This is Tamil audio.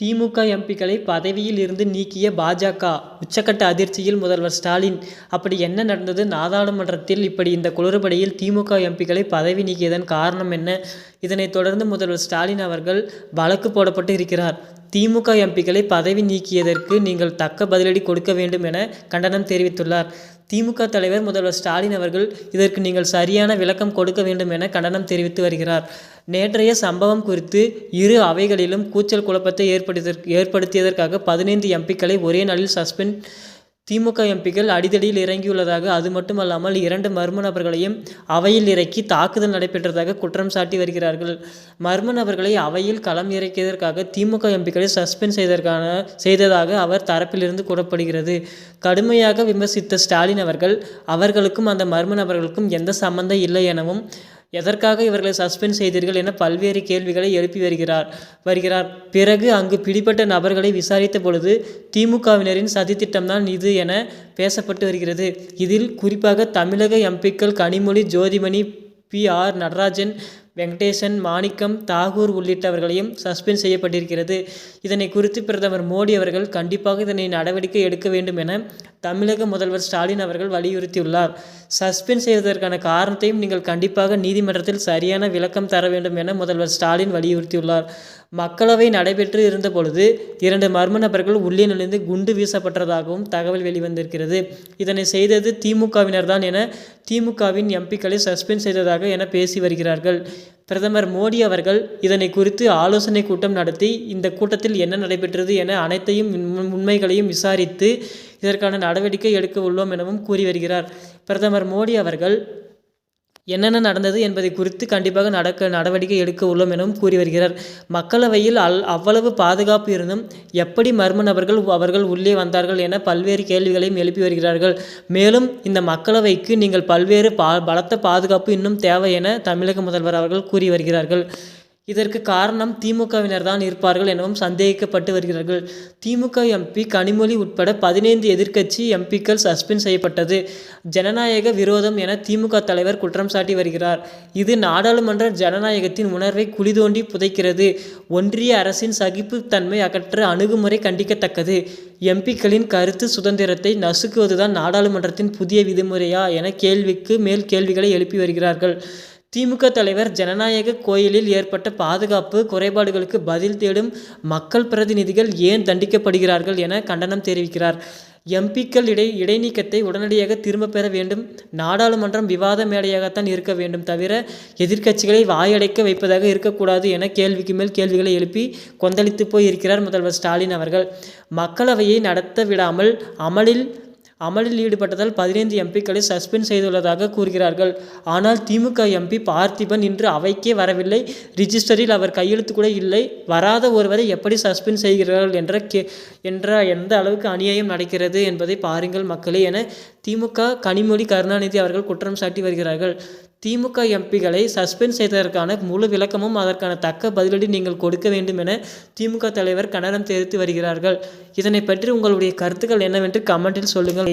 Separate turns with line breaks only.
திமுக எம்பிக்களை பதவியில் இருந்து நீக்கிய பாஜக உச்சக்கட்ட அதிர்ச்சியில் முதல்வர் ஸ்டாலின். அப்படி என்ன நடந்தது? நாடாளுமன்றத்தில் இப்படி இந்த குளறுபடியில் திமுக எம்பிக்களை பதவி நீக்கியதன் காரணம் என்ன? இதனைத் தொடர்ந்து முதல்வர் ஸ்டாலின் அவர்கள் வழக்கு போடப்பட்டு இருக்கிறார். திமுக எம்பிக்களை பதவி நீக்கியதற்கு நீங்கள் தக்க பதிலடி கொடுக்க வேண்டும் என கண்டனம் தெரிவித்துள்ளார். திமுக தலைவர் முதல்வர் ஸ்டாலின் அவர்கள் இதற்கு நீங்கள் சரியான விளக்கம் கொடுக்க வேண்டும் என கண்டனம் தெரிவித்து வருகிறார். நேற்றைய சம்பவம் குறித்து இரு அவைகளிலும் கூச்சல் குழப்பத்தை ஏற்படுத்த ஏற்படுத்தியதற்காக பதினைந்து எம்பிக்களை ஒரே நாளில் சஸ்பெண்ட். திமுக எம்பிக்கள் அடிதடியில் இறங்கியுள்ளதாக அது மட்டுமல்லாமல் இரண்டு மர்ம நபர்களையும் அவையில் இறக்கி தாக்குதல் நடைபெற்றதாக குற்றம் சாட்டி வருகிறார்கள். மர்ம நபர்களை அவையில் களம் இறக்கியதற்காக திமுக எம்பிக்களை சஸ்பெண்ட் செய்ததற்கான செய்ததாக அவர் தரப்பிலிருந்து கூறப்படுகிறது. கடுமையாக விமர்சித்த ஸ்டாலின் அவர்கள் அவர்களுக்கும் அந்த மர்ம நபர்களுக்கும் எந்த சம்பந்தம் இல்லை எனவும் எதற்காக இவர்களை சஸ்பெண்ட் செய்தீர்கள் என பல்வேறு கேள்விகளை எழுப்பி வருகிறார் வருகிறார். பிறகு அங்கு பிடிபட்ட நபர்களை விசாரித்த பொழுது திமுகவினரின் சதித்திட்டம்தான் இது என பேசப்பட்டு வருகிறது. இதில் குறிப்பாக தமிழக எம்பிக்கள் கனிமொழி ஜோதிமணி பி ஆர் நடராஜன் வெங்கடேசன் மாணிக்கம் தாகூர் உள்ளிட்டவர்களையும் சஸ்பெண்ட் செய்யப்பட்டிருக்கிறது. இதனை குறித்து பிரதமர் மோடி அவர்கள் கண்டிப்பாக இதனை நடவடிக்கை எடுக்க வேண்டும் என தமிழக முதல்வர் ஸ்டாலின் அவர்கள் வலியுறுத்தியுள்ளார். சஸ்பெண்ட் செய்வதற்கான காரணத்தையும் நீங்கள் கண்டிப்பாக நீதிமன்றத்தில் சரியான விளக்கம் தர வேண்டும் என முதல்வர் ஸ்டாலின் வலியுறுத்தியுள்ளார். மக்களவை நடைபெற்று இருந்த பொழுது இரண்டு மர்ம நபர்கள் உள்ளே நுழைந்து குண்டு வீசப்பட்டதாகவும் தகவல் வெளிவந்திருக்கிறது. இதனை செய்தது திமுகவினர் தான் என திமுகவின் எம்பிக்களை சஸ்பெண்ட் செய்ததாக என பேசி வருகிறார்கள். பிரதமர் மோடி அவர்கள் இதனை குறித்து ஆலோசனை கூட்டம் நடத்தி இந்த கூட்டத்தில் என்ன நடைபெற்றது என அனைத்தையும் உண்மைகளையும் விசாரித்து இதற்கான நடவடிக்கை எடுக்க உள்ளோம் எனவும் கூறி வருகிறார். பிரதமர் மோடி அவர்கள் என்னென்ன நடந்தது என்பதை குறித்து கண்டிப்பாக நடக்க நடவடிக்கை எடுக்க உள்ளோம் எனவும் கூறி வருகிறார். மக்களவையில் அல் அவ்வளவு பாதுகாப்பு இருந்தும் எப்படி மர்ம நபர்கள் அவர்கள் உள்ளே வந்தார்கள் என பல்வேறு கேள்விகளையும் எழுப்பி வருகிறார்கள். மேலும் இந்த மக்களவைக்கு நீங்கள் பல்வேறு பா பலத்த பாதுகாப்பு இன்னும் தேவை என தமிழக முதல்வர் அவர்கள் கூறி வருகிறார்கள். இதற்கு காரணம் திமுகவினர் தான் இருப்பார்கள் எனவும் சந்தேகிக்கப்பட்டு வருகிறார்கள். திமுக எம்பி கனிமொழி உட்பட பதினைந்து எதிர்க்கட்சி எம்பிக்கள் சஸ்பெண்ட் செய்யப்பட்டது. ஜனநாயக விரோதம் என திமுக தலைவர் குற்றம் சாட்டி வருகிறார். இது நாடாளுமன்ற ஜனநாயகத்தின் உணர்வை குளிதோண்டி புதைக்கிறது. ஒன்றிய அரசின் சகிப்புத்தன்மை அகற்ற அணுகுமுறை கண்டிக்கத்தக்கது. எம்பிக்களின் கருத்து சுதந்திரத்தை நசுக்குவதுதான் நாடாளுமன்றத்தின் புதிய விதிமுறையா என கேள்விக்கு மேல் கேள்விகளை எழுப்பி வருகிறார்கள். திமுக தலைவர் ஜனநாயக கோயிலில் ஏற்பட்ட பாதுகாப்பு குறைபாடுகளுக்கு பதில் தேடும் மக்கள் பிரதிநிதிகள் ஏன் தண்டிக்கப்படுகிறார்கள் என கண்டனம் தெரிவிக்கிறார். எம்பிக்கள் இடை இடைநீக்கத்தை உடனடியாக திரும்ப பெற வேண்டும். நாடாளுமன்றம் விவாத மேடையாகத்தான் இருக்க வேண்டும் தவிர எதிர்க்கட்சிகளை வாயடைக்க வைப்பதாக இருக்கக்கூடாது என கேள்விக்கு மேல் கேள்விகளை எழுப்பி கொந்தளித்து போய் இருக்கிறார் முதல்வர் ஸ்டாலின் அவர்கள். மக்களவையை நடத்த விடாமல் அமலில் அமலில் ஈடுபட்டதால் பதினைந்து எம்பிக்களை சஸ்பெண்ட் செய்துள்ளதாக கூறுகிறார்கள். ஆனால் திமுக எம்பி பார்த்திபன் இன்று அவைக்கே வரவில்லை. ரிஜிஸ்டரில் அவர் கையெழுத்து கூட இல்லை. வராத ஒருவரை எப்படி சஸ்பெண்ட் செய்கிறார்கள் என்ற கே என்ற எந்த அளவுக்கு அநியாயம் நடக்கிறது என்பதை பாருங்கள் மக்களே என திமுக கனிமொழி கருணாநிதி அவர்கள் குற்றம் சாட்டி வருகிறார்கள். திமுக எம்பிகளை சஸ்பெண்ட் செய்ததற்கான முழு விளக்கமும் அதற்கான தக்க பதிலடி நீங்கள் கொடுக்க வேண்டும் என திமுக தலைவர் கண்டனம் தெரிவித்து வருகிறார்கள். இதனை பற்றி உங்களுடைய கருத்துக்கள் என்னவென்று கமெண்டில் சொல்லுங்கள்.